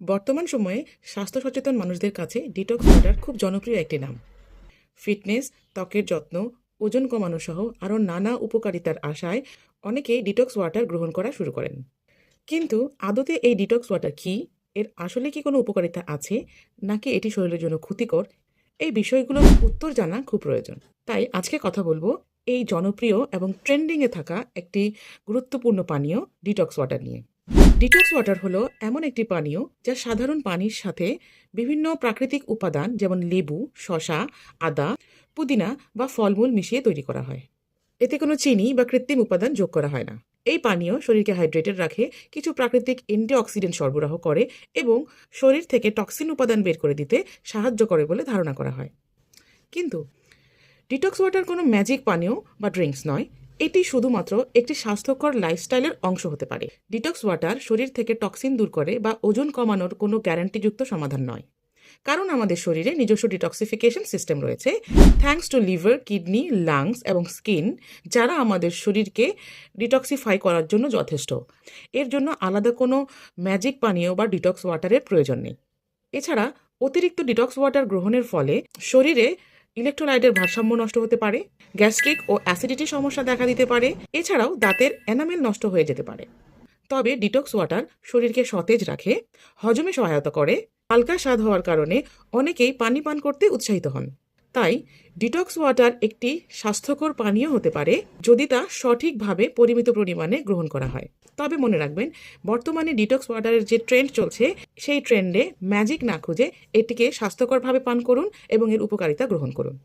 বর্তমান সময়ে স্বাস্থ্য সচেতন মানুষদের কাছে ডিটক্স ওয়াটার খুব জনপ্রিয় একটি নাম। ফিটনেস ত্বকের যত্ন, ওজন কমানো সহ আরও নানা উপকারিতার আশায় অনেকেই ডিটক্স ওয়াটার গ্রহণ করা শুরু করেন। কিন্তু আদতে এই ডিটক্স ওয়াটার কী? এর আসলে কি কোনো উপকারিতা আছে? নাকি এটি শরীরের জন্য ক্ষতিকর? এই বিষয়গুলোর উত্তর জানা খুব প্রয়োজন। তাই আজকে কথা বলব এই জনপ্রিয় এবং ট্রেন্ডিংয়ে থাকা একটি গুরুত্বপূর্ণ পানীয় ডিটক্স ওয়াটার নিয়ে। ডিটক্স ওয়াটার হলো এমন একটি পানীয় যা সাধারণ পানির সাথে বিভিন্ন প্রাকৃতিক উপাদান যেমন লেবু শশা আদা, পুদিনা বা ফলমূল মিশিয়ে তৈরি করা হয়। এতে কোনো চিনি বা কৃত্রিম উপাদান যোগ করা হয় না। এই পানীয় শরীরকে হাইড্রেটেড রাখে, কিছু প্রাকৃতিক অ্যান্টিঅক্সিডেন্ট সরবরাহ করে এবং শরীর থেকে টক্সিন উপাদান বের করে দিতে সাহায্য করে বলে ধারণা করা হয়। কিন্তু ডিটক্স ওয়াটার কোনো ম্যাজিক পানীয় বা ড্রিঙ্কস নয়। এটি শুধুমাত্র একটি স্বাস্থ্যকর লাইফস্টাইলের অংশ হতে পারে। ডিটক্স ওয়াটার শরীর থেকে টক্সিন দূর করে বা ওজন কমানোর কোনো গ্যারান্টিযুক্ত সমাধান নয়। কারণ আমাদের শরীরে নিজস্ব ডিটক্সিফিকেশন সিস্টেম রয়েছে। Thanks to liver kidney lungs এবং স্কিন যারা আমাদের শরীরকে ডিটক্সিফাই করার জন্য যথেষ্ট। এর জন্য আলাদা কোনো ম্যাজিক পানীয় বা ডিটক্স ওয়াটারের প্রয়োজন নেই। এছাড়া অতিরিক্ত ডিটক্স ওয়াটার গ্রহণের ফলে শরীরে ইলেকট্রোলাইটের ভারসাম্য নষ্ট হতে পারে, গ্যাস্ট্রিক ও অ্যাসিডিটির সমস্যা দেখা দিতে পারে, এছাড়াও দাঁতের এনামেল নষ্ট হয়ে যেতে পারে। তবে ডিটক্স ওয়াটার শরীরকে সতেজ রাখে, হজমে সহায়তা করে, হালকা স্বাদ হওয়ার কারণে অনেকেই পানি পান করতে উৎসাহিত হন। তাই ডিটক্স ওয়াটার একটি স্বাস্থ্যকর পানীয় হতে পারে যদি তা সঠিকভাবে পরিমিত পরিমাণে গ্রহণ করা হয়। তবে মনে রাখবেন, বর্তমানে ডিটক্স ওয়াটারের যে ট্রেন্ড চলছে, সেই ট্রেন্ডে ম্যাজিক না খুঁজে এটিকে স্বাস্থ্যকরভাবে পান করুন এবং এর উপকারিতা গ্রহণ করুন।